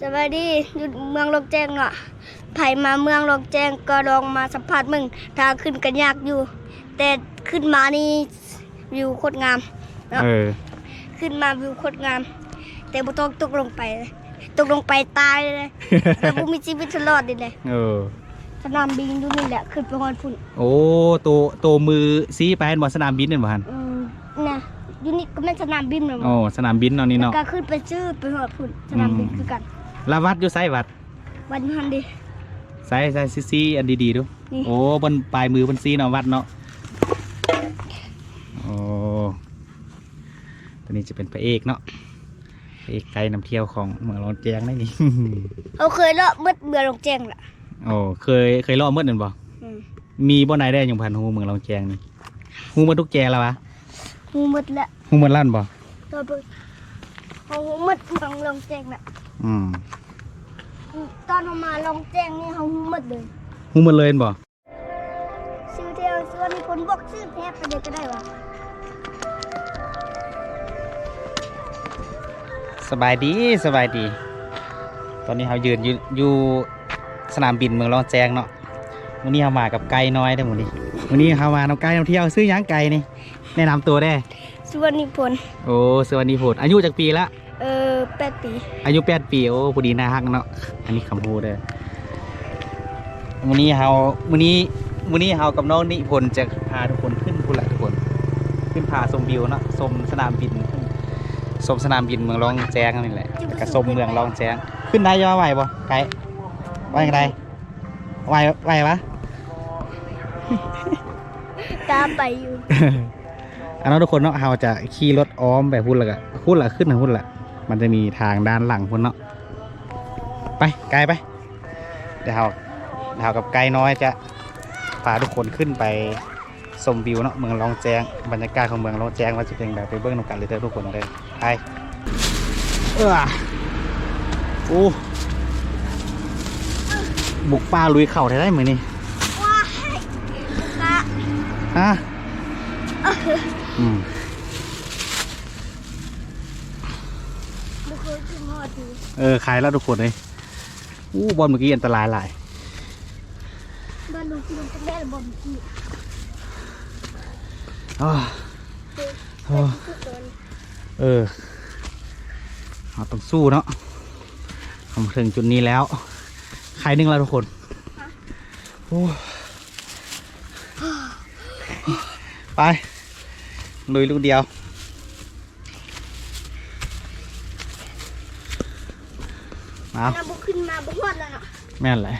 สวัสดีอยู่เมืองลกแจ้งเนาะไผมาเมืองลกแจ้งก็ลองมาสัมผัสมึงทางขึ้นกันยากอยู่ แต่ขึ้นมานี่วิวโคตรงามเนาะเออ ขึ้นมาวิวโคตรงาม แต่บ่ต้องตกลงไปเลยตกลงไปตายเลยแต่บ่มีชีวิตรอดดิเลยเออ สนามบินอยู่นี่แหละขึ้นไปฮอดพุ่นโอ้ตัวตัวมือซีไปเห็นบ่สนามบินเห็นบ่ฮันอืมนะอยู่นี่ก็แม่นสนามบินเหมือนโอ้สนามบินเนาะนี่แล้วเนาะ ก็ขึ้นไปชื่อไปฮอดพุ่นสนามบินอืม คือกันแล้ววัดอยู่ไสวัดวันหันดิไสไสซีซีอันดีๆดู นี่โอ้บนปลายมือบนซีเนาะวัดเนาะโอ้ตัวนี้จะเป็นพระเอกเนาะพระเอกไกด์นำเที่ยวของเมืองรอนแจงได้นี่เขาเคยเลาะมืดเมืองลงแจ้งล่ะ โอ้เคยเคยล่อมืดนั่นบ่อืม มีบ่ไหนได้ยังพันหูเมืองรองแจงนี่หูมาทุกแจแล้ววะหูมืดละหูมันลั่นบ่ตัวเบิ่งเขาหูมืดเมืองลงแจ้งล่ะอืมตอ นเขามาลงแจ้งนี่เขาหูมืดเลยหูมันเลยเห็นบ่ซื้อเที่ยวส่วนคนบอกซื้อแทบไปเดียวก็ได้วะสบายดีสบายดี ตอนนี้เรายืนอยู่อยู่สนามบินเมืองรองแจงเนาะวันนี้เรามากับไก่น้อยได้อหมดนี้วันนี้เรามาน้ำไก่นำเที่ยวซื้อหยังไก่นี่แนะนำตัวได้ส่วนนิพนธ์โอ้สวัสดีโพดอายุจากปีละ เออแปดปี อายุแปดปีโอ้พอดีน่าฮักเนาะอันนี้คำพูดเด้อ วันนี้เราวันนี้วันนี้เรากับน้องนิพนธ์จะพาทุกคนขึ้นพุ่นละทุกคน ขึ้นพาชมวิวเนาะชมสนามบินชมสนามบินเมืองรองแจ้งนี่แหละกับชมเมืองรองแจ้ง ขึ้นได้ย่อไหวบ่ไกด์ไหวกันได้ไหวไหวปะตามไปอยู่อันนั้นทุกคนเนาะเราจะขี่รถอ้อมแบบพุ่นละกะพุ่นละขึ้นนะพุ่นละมันจะมีทางด้านหลังพุ่นเนาะไปไกลไปเดี๋ยวเรา เดี๋ยวเรากับไกด์น้อยจะพาทุกคนขึ้นไปชมวิวเนาะเมืองรองแจ้งบรรยากาศของเมืองรองแจ้งว่าจะเป็นแบบไปเบื้องนำกันเลยเด้อทุกคนเลยไปเออโอ้บุกป่าลุยเข่าได้ได้เหมือนนี่ว้ายกะฮะอืมบุคคลขึ้นหอดอยู่เออขายแล้วทุกคนเลยอู้บอลเมื่อกี้อันตรายหลาย บ้านลุงคุณจะแม่บอมกี้อ้าวคือโอ้คือตัวนี้เออเราต้องสู้เนาะทำถึงจุดนี้แล้วขายหนึ่งแล้วทุกคนโอ้ไปลุยลูกเดียวเอาน้ำบุขึ้นมาบุหอดแล้วเนาะแม่นแหละ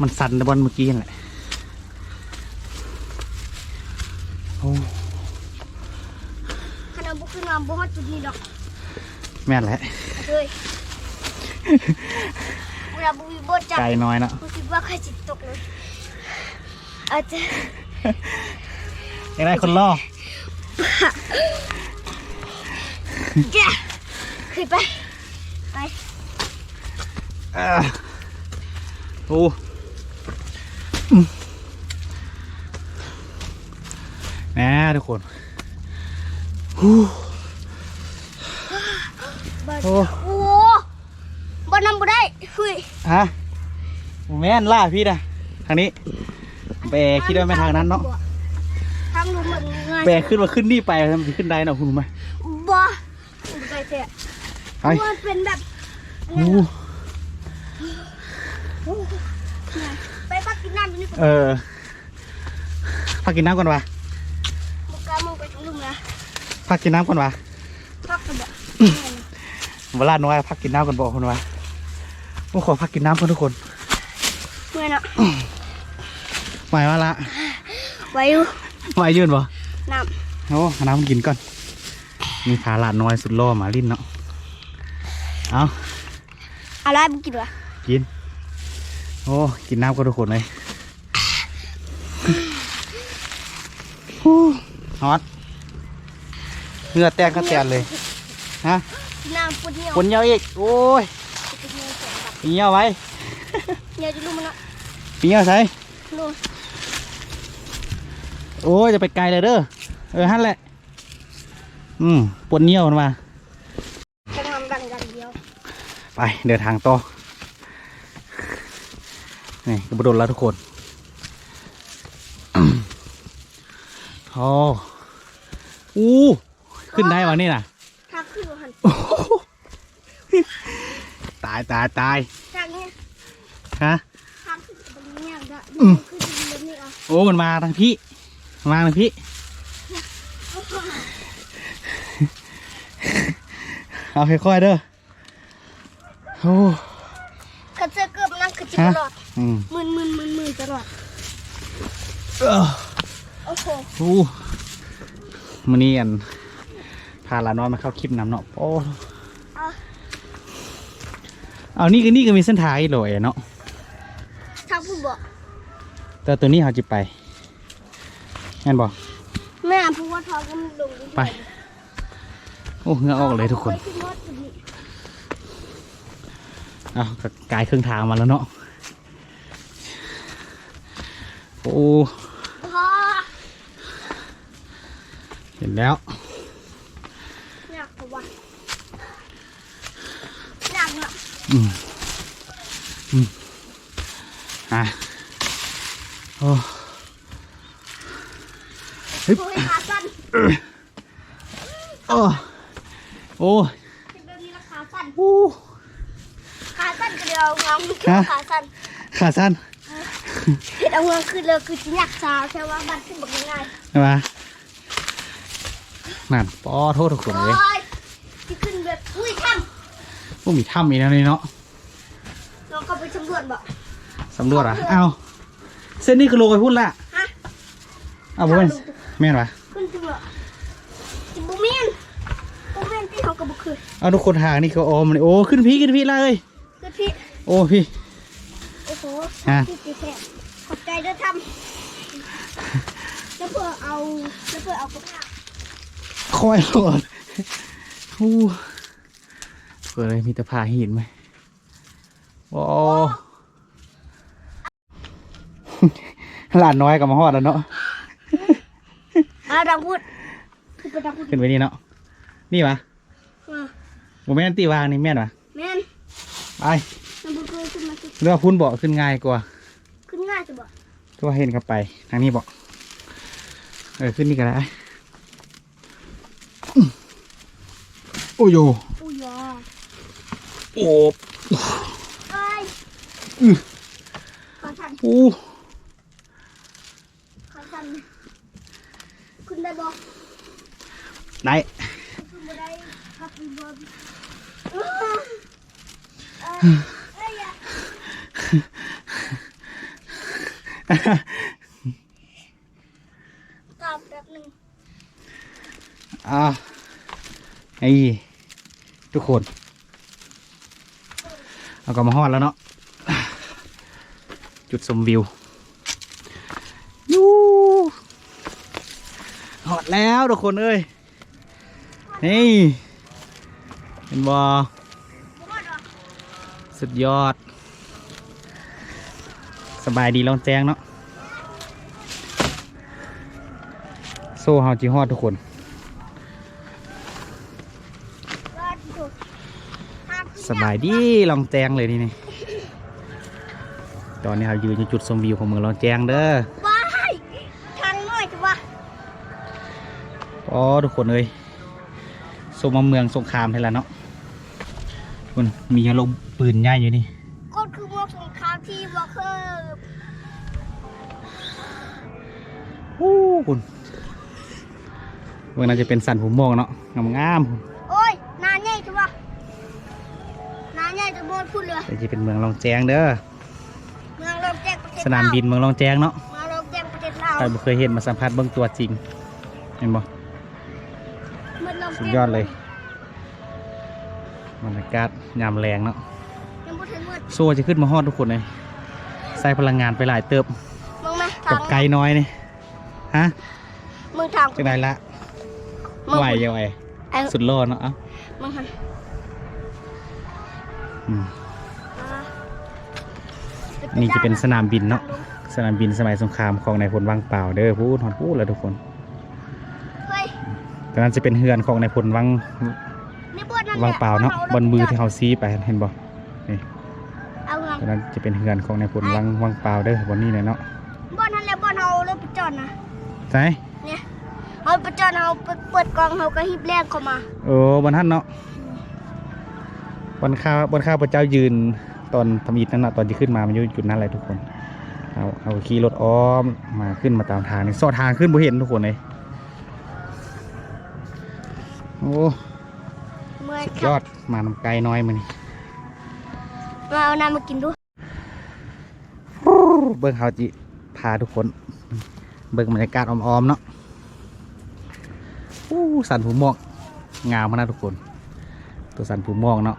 มันสั่นในบอลเมื่อกี้นั่นแหละโอ้ขนาดบุขึ้นมาบุหอดจุดนี้ดอกแม่นแหละเลยเวลาบุยบดจับไกลน้อยเนาะรู้สึกว่าใครจิตตกเลยอาจจะยังได้คนล่อแกขึ้นไป ไปอ่าโอ้ อืมแหน่ทุกคนฮู้บ้านโอ้โอ้บ้านน้ำบุได้เฮ้ยฮะแม่นล่าพี่นะทางนี้ แบกคิดว่าไม่ทางนั้นเนาะทางรู้เหมือนไงแบกขึ้นมาขึ้นนี่ไปมันจะขึ้นได้เนาะคุณรู้ไหมบ่ไปเถอะไปมันเป็นแบบโอ้ ไปปักกินน้ำอยู่นี่ เออพักกินน้ำก่อนวะบุกกามึงไปถึงลุงนะพักกินน้ำก่อนวะพักกันบ่เวลาน้อยพักกินน้ำก่อนบอกคนวะโอ้ขอพักกินน้ำก่อนทุกคนเมื่อน่ะหมายว่าละไว้อยู่หมายยืนบ่น้โอ้หาน้ำกินก่อน มีผาหลานน้อยสุดล่อหมาลิ้นเนาะเอาำอะไรบุกินวะกิน โอ้ กินน้ำก็ทุกคนเลย ฮู้ฮอตเหงื่อแตกก็แตนเลยฮะน้ำปุ่นเหนียวคนเหี่ยวอีกโอ้ยปุ่นเหนียวแสบแบบปีเหี่ยวไว้เหนียวจะรู้มันละปีเหี่ยวใส่รู้โอ้ยจะไปไกลเลยเด้อเออฮั่นแหละ อืมปวดเหี่ยวมันมาไปไปเดินทางต่อนี่กระโดดแล้วทุกคน โอ้อู้ขึ้นได้วะนี่น่ะทางขึ้นหันตายตายตายทางนี้ฮะ ทางขึ้นตรงนี้อย่างเดียวอืม ขึ้นตรงนี้อะโอ้มันมาทางพี่มันมาทางพี่เอาค่อยๆเด้อโอ้กระเจอเกือบนั่งกระจิบฮะตลอดอืมมึนมึนมึนมึนตลอด เอ้อ โอ้โหโอ้มันนี่อันพาหลานน้อยมาเข้าคลิปน้ำเนาะโอ้เอาเอานี่ก็นี่ก็มีเส้นทางอีกเลยเนาะทางผู้บอกแต่ตัวนี้เขาจะไปแม่นบอกแม่พูดว่าทางก็มันลงไป โอ้เหงื่อออกเลยทุกคนขึ้นรถตรงนี้เอาก็กายเครื่องทางมาแล้วเนาะโอ้พ่อ เห็นแล้วอยากกว่าอยากอะอืมอืมอะโอ้ฮึบโอ้ยขาสั้นโอ้โอ้เป็นแบบนี้ละขาสั้นโอ้ขาสั้นก็เดียวงามฮะขาสั้นขาสั้นเห็นเอาเงินขึ้นเลยคือจิอยากสาวใช่ว่ามันขึ้นแบบง่ายใช่ไหม นั่นปอโทษทุกคนโอ้เลยยที่ขึ้นแบบอุ้ยทพวกมีถ้ำอีกแล้วนี่เนาะำเราก็ไปสำรวจบ่สำรวจอะเอาเส้นนี้คือโลไปพุ่นละฮะเอาบ่แม่นแม่นปะขึ้นสำรวจจิบุเมียนบุเมียนที่เขากระบุกคือเอาทุกคนทางนี่เขาออมเลยโอ้ขึ้นพี่ขึ้นพี่เลยคือพี่โอ้พี่โอ้โหฮะพี่ตีแค่ขอบใจด้วยทำแล้วเพื่อเอาแล้วเพื่อเอากระเพาะ คอยหลอดโอ้เปิดเลยมีแต่ผ้าหินไหมโอ้หลานน้อยกับมาฮอดแล้วเนาะอะดังพูดคือไปดังพูดขึ้นไปนี่เนาะ นี่ปะอะโมแม่นตีวางนี่แม่นปะแม่นไปดังพูดคือขึ้นมาสิเรือว่าพุ่นเบาะขึ้นง่ายกว่า ขึ้นง่ายจะบ่ตัวเห็นกับไป ทางนี้เบาะเออขึ้นนี่ก็ได้อื้อ โอ้โยอุ้ยอะโอ้เอ้ยอื้อขาสั่นโอ้ขาสั่นขึ้นได้บ่ได้ขึ้นบ่ได้ครับขึ้นบ่เอ้ยเอ้ยเอ้ยอย่าตามแป๊บหนึงอ่าไอ้ ทุกคนเอาก็มาฮอดแล้วเนาะจุดชมวิวยูฮอดแล้วทุกคนเอ้ยนี่เห็นบอสุดยอด สบายดีลองแจ้งเนาะโซ่เฮาจีฮอดทุกคน รอดอยู่ห้ามขึ้น สบายดีลองแจ้งเลยนี่นี่ตอนนี้เราอยู่ในจุดชมวิวของเมืองลองแจ้งเด้อว้ายทางน้อยจ้ะวะอ๋อทุกคนเลยสมมาเมืองสงครามไทยแล้วเนาะคุณมียาลงปืนใหญ่อยู่นี่ก็คือเมืองสงครามที่บ่เคยโอ้คุณเมืองน่าจะเป็นสันผมมองเนาะงามๆพุ่นโอ้ แต่จะเป็นเมืองลองแจ้งเด้อเมืองเริ่มแจ้งประเทศสนามบินเมืองลองแจ้งเนาะเมืองเริ่มแจ้งประเทศลาวใครบ่เคยเห็นมาสัมผัสเบื้องตัวจริงเห็นบ่เมืองเริ่มสุแจ้ดงยอดเลยบรรยากาศยามแรงเนาะยังบ่ถึงมืดโซ่จะขึ้นมาฮอดทุกคนเลยใส่พลังงานไปหลายเติบมึงมาทากับงไกลน้อยนี่ฮะมึงทางจังไดละมึงไหวยังไงไอ้สุดโลดเนาะเอ้ามึงหันอืมอ่า นี่จะเป็นสนามบินเนาะสนามบินสมัยสงครามของนายพลวังเปล่าเด้อพูดหอนพูดแล้วทุกคนเฮ้ยตอนนั้นจะเป็นเฮือนของนายพลวังนี่บวชนั่นแหละวังเปล่าเนาะบนมือที่เขาซีไปเห็นบ่บนี่เอาเมืองตอนนั้นจะเป็นเฮือนของนายพลวังวังเปล่าเด้อบนนี้เลยเนาะบ่อนนั่นแหละบ่อนเฮารถไปจอดนะใช่เนี่ยเฮาไปจอดเฮาไปเปิดกล่องเฮาก็หิบแรงเข้ามาโอ้บนท่านเนาะบนข้าวบนข้าวพระเจ้ายืน ตอนทำอิฐนั่นเนาะตอนที่ขึ้นมามันอยู่จุดนั้นแหละทุกคนเอาเอาขี่รถอ้อมมาขึ้นมาตามทางนี่ซอดทางขึ้นบ่เห็นทุกคนเลยโอ้เมื่อยสุดยอดมานำไกลน้อยมานี่มาเอาน้ำมากินดูเบิ้งเขาจิพาทุกคน เบิ้งบรรยากาศอ้อมๆเนาะอู้สันผูหมอกงามมากนะทุกคน ตัวสันผูหมอกเนาะ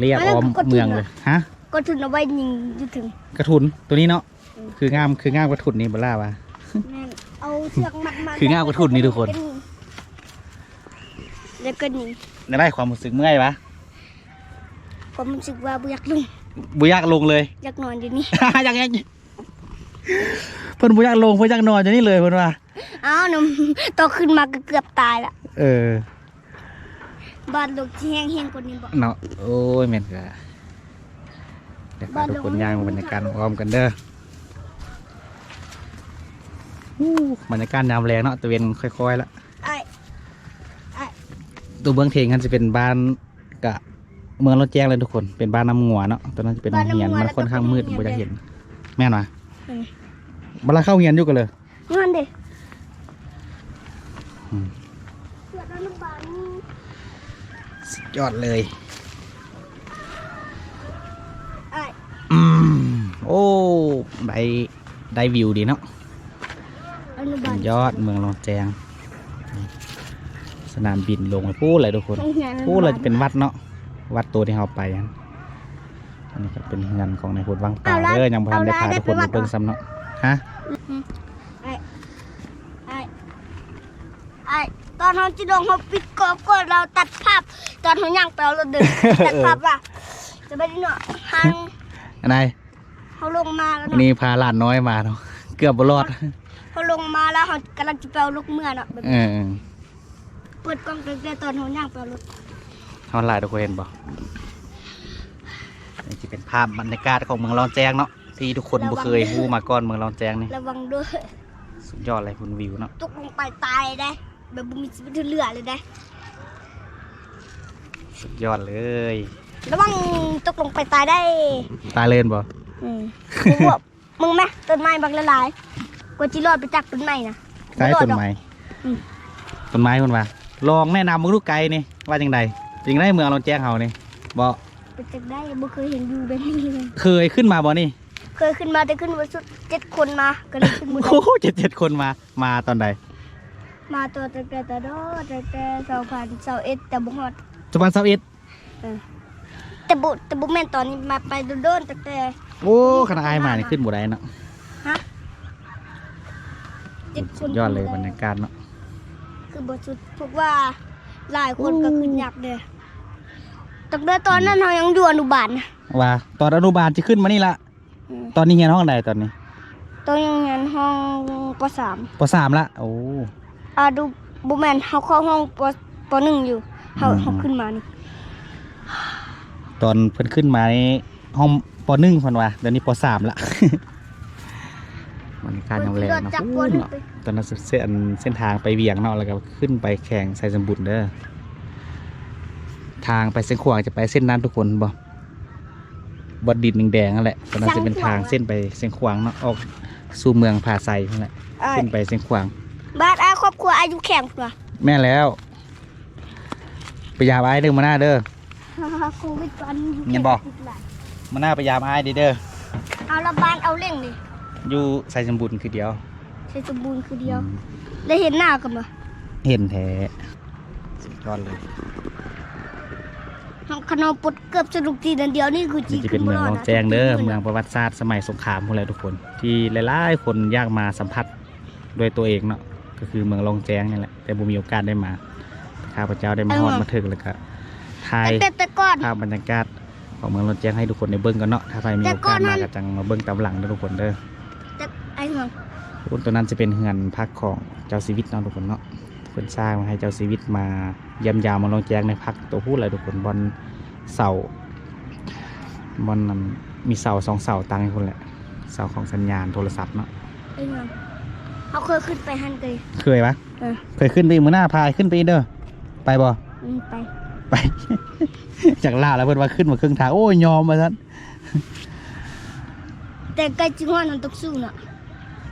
เรียบอ้อมเมืองเลยฮะก็ถึงเอาไว้ยิงอยู่ถึงกระทุนตัวนี้เนาะอืมคืองามคืองามกระทุนนี่บล่าวะแม่นเอาเชือกมัดมาคืองามกว่าทุนนี่ทุกคนแล้วก็ยิงในได้ความรู้สึกเมื่อยวะผมรู้สึกว่าบ่อยากลงบุยากลงเลยอยากนอนอยู่นี่อยากไงเพิ่นบุยากลงเพิ่นอยากนอนจะนี่เลยเพิ่นว่าอ้าวหนุ่มโตขึ้นมาก็เกือบตายละเออ บ้านลูกที่แห้งๆกว่านี้บ่เนาะโอ้ยแม่นกะเดี๋ยวพาทุกคนย่างบรรยากาศอ้อมกันเด้ออู้บรรยากาศยามแรงเนาะตะเวนค่อยๆละไอ้ตัวเบื้องเทงกันจะเป็นบ้านกะเมืองรถแจ้งเลยทุกคน เป็นบ้านน้ำงัวเนาะตอนนั้นจะเป็นโรงเรียนมันค่อนข้างมืดบ่จะเห็น แม่นวะอืมบัลลาเข้าเรียนอยู่กันเลย นอนเด้ อืม เสือดำบานนี่ สุด ยอดเลยไอ้อืมโอ้ได้ได้วิวดีเนาะอนุบาลยอดเมืองรถแจ้งสนามบินลงไปพูดเลยทุกคนโรงรียนอนุบาลพูดเลยจะเป็นวัดเนาะวัดตัวที่เราไปอันอันนี้ก็เป็นเงินของนายพลวังเปล่าเด้อยังบ่ทันได้พาทุกคนไปเบิ่งซ้ำเนาะฮะ ไอ้ไอ้ไอ้ ตอนเขาจิลงเขาปิดกรอบก่อนเราตัดภาพ ตอนเขาย่างไปเอารถเดินตัดภาพว่าจะไปที่เนาะทางอันไหนเขาลงมาแล้ววันเนาะนี้พาหลานน้อยมาเนาะเกือบบรอดเขาลงมาแล้วเขากำลังจะไปเอาลูกเมื่อเนาะแบบเออเปิดกล้องตั้งแต่ตอนเขาย่างไปเอารถเขาหลายทุกคนเห็นบ่นี่จะเป็นภาพบรรยากาศของเมืองรองแจ้งเนาะที่ทุกคนบ่เคยรู้มาก่อนเมืองรองแจ้งนี่ระวังด้วย สุดยอดเลยคุณวิวเนาะตกลงไปตายได้ แบบบ่มีชีวิตเหลือเลยได้สุดยอดเลย ระวังตกลงไปตายได้ตาเล่นบ่อืมกูบอกมึงไหมต้นไม้บักละลายกว่าจิรอดไปจากต้นไม้นะใต้ต้นไม้อืมต้นไม้คุณว่าลองแนะนำมึงลูกไก่นี่ว่าจังไดจริงได้เมืองรองแจ้งเฮานี่บ่ไปจากได้บ่เคยเห็นอยู่แบบนี้เลยเคยขึ้นมาบ่นี่ เคยขึ้นมาแต่ขึ้นมาสุดเจ็ดคนมาก็เลยขึ้นมาโอ้โหเจ็ดเจ็ดคนมามาตอนใด มาตัวแต่แต่แต่ดอแต่แต่สองพันสองเอ็ดแต่บุฮอดจุบันเสาร์เอ็ดแต่บุแต่บุแม่นตอนนี้มาไปโดนๆแต่แต่โอ้ขนาดอายมานี่ขึ้นบ่ได้เนาะฮะเจ็ดคสุนดยอดเลยบรรยากาศเนาะคือบทสุดพวกว่าหลายคนก็ขึ้นยากเด้อตั้งแต่ตอนนั้นเรายังอยู่อนุบาลนะว่า ตอนอนุบาลจะขึ้นมานี่ละอืมตอนนี้เรียนห้องใดตอนนี้ตอนยังเรียนห้องปสามปสามละโอ้ อ่าดูบุแมนเขาเข้าห้องปปหนึ่งอยู่เขาอืม เขาขึ้นมานี่ตอนเพิ่นขึ้นมานี่ห้องปหนึ่งเพิ่นว่าเดี๋ยวนี้ปสามละบรรยากาศยังแรงรถเนาะจากปอู้หนึ่งเนาะไปตอนนั้นเส้นเส้นทางไปเวียงเนาะแล้วก็ขึ้นไปแข่งใส่สมบุญเด้อทางไปเส้นขวางจะไปเส้นนั้นทุกคนบ่บดดินแดงๆนั่นแหละตอนนั้นจะเป็นทางเส้นไปเส้นขวางเนาะออกสู่เมืองผาไซนั่นแหละอ้ายขึ้นไปเส้นขวาง บ้านอาครอบครัวอายุแข็งกว่าแม่แล้ว ไปยามไอ้เด้อมาหน้าเด้อ โควิดตอนนี้เงินบ่ มาหน้าไปยามไอ้เด้อเด้อเอาละบ้านเอาเร่งดิอยู่ใส่สมบุญคือเดียว ใช้สมบูรณ์คือเดียว ได้เห็นหน้ากันบ่เห็นแท้สุดยอดเลยห้องขนมปดเกือบสนุกทีเดียวนี่คือจีนี่จะเป็นเมืองรองแจงเด้อเมืองประวัติศาสตร์สมัยสงครามพวกอะไรทุกคน ที่หลายๆคนอยากมาสัมผัสด้วยตัวเองเนาะ ก็คือเมืองรองแจงนี่แหละแต่บ่มีโอกาสได้มาข้าพเจ้าได้มาฮอดมาถึงแล้วก็ถ่ายแต่แต่ก่อนภาพบรรยากาศของเมืองรองแจงให้ทุกคนได้เบิ่งกันเนาะถ้าใครมีโอกาสมาก็จังมาเบิ่งตามหลังเด้อทุกคนเด้อแต่ไอ้เมืองคนตัวนั้นจะเป็นเฮือนพักของเจ้าชีวิตเนาะทุกคนเนาะเพิ่นสร้างมาให้เจ้าชีวิตมาเยี่ยมยามเมืองรองแจงในพักตัวพูดอะไรทุกคนบอลเสาร์บอนนั้นมีเสาสองเสาตั้งให้คนแหละเสาของสัญญาณโทรศัพท์เนาะไอ้ยัง เขาเคยขึ้นไปหันเลย เคยปะเออ เคยขึ้นไปมือหน้าพายขึ้นไปอีกเด้อไปบ่อืมไปไป จากล่าแล้วเพิ่นว่าขึ้นมาครึ่งทางโอ้ยยอมมาท่านแต่ใกล้จิงหวะนั้นต้องสู้น่ะ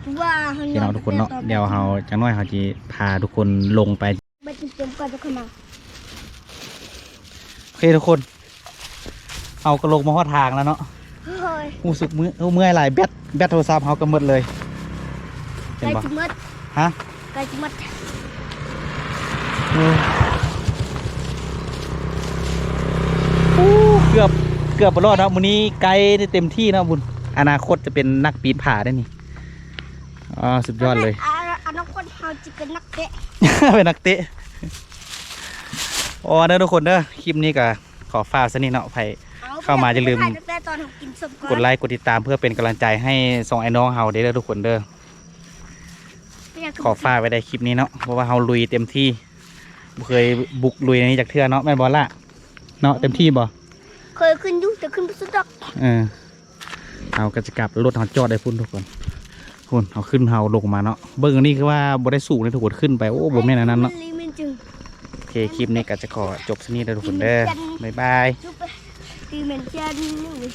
เพราะว่าเขาพี่น้องทุกคนเนาะเดี๋ยวเฮาจังน้อยเฮาจะพาทุกคนลงไป ไปติดเต็มก่อนจะเข้ามาโอเคทุกคน เอากระลงมาฮอดทางแล้วเนาะเฮ้ย รู้สึกมือเมื่อยหลายแบตแบตโทรศัพท์เฮาก็หมดเลยใก เห็นล้บ่จิมดฮะใกล้จิมดเอออู้เกือบเกือบบ่รอดเนาะมื้อนี้ไกลได้เต็มที่เนาะบุญอนาคตจะเป็นนักปีนผาได้นี่อ๋อสุดยอดเลยอ่าอันนั้นคนเขาจะเป็นนักเตะเป็นนักเตะอ๋อเด้อทุกคนเด้อคลิปนี้ก็ขอฝากสนิทเนาะไผเข้ามาอย่าลืมถ่ตั้งแต่ตอนเขากินสมก่อนกดไลค์กดติดตามเพื่อเป็นกำลังใจให้สองไอ้น้องเฮาเด้อทุกคนเด้อ ขอฝากไว้ในคลิปนี้เนาะเพราะว่าเฮาลุยเต็มที่บ่เคยบุกลุยในนี้จากเทื่อเนาะแม่นบอล่ะเนาะเต็มที่บ่เคยขึ้นอยุ่แต่ขึ้นไปสุดดอกเออเอาก็จะกลับรถเฮาจอดได้พุ่นทุกคนพุ่นเอาขึ้นเฮาลงมาเนาะเบิ่งอันนี้คือว่าบ่ได้สูงเลยทุกคนขึ้นไปโอ้บ่แม่นอันนั้นเนาะลิมินจึงโอเคคลิปนี้ก็จะขอจบสนิทเด้อทุกคนเด้อบ๊ายบาย จุ๊บไปลิมินเจนนี่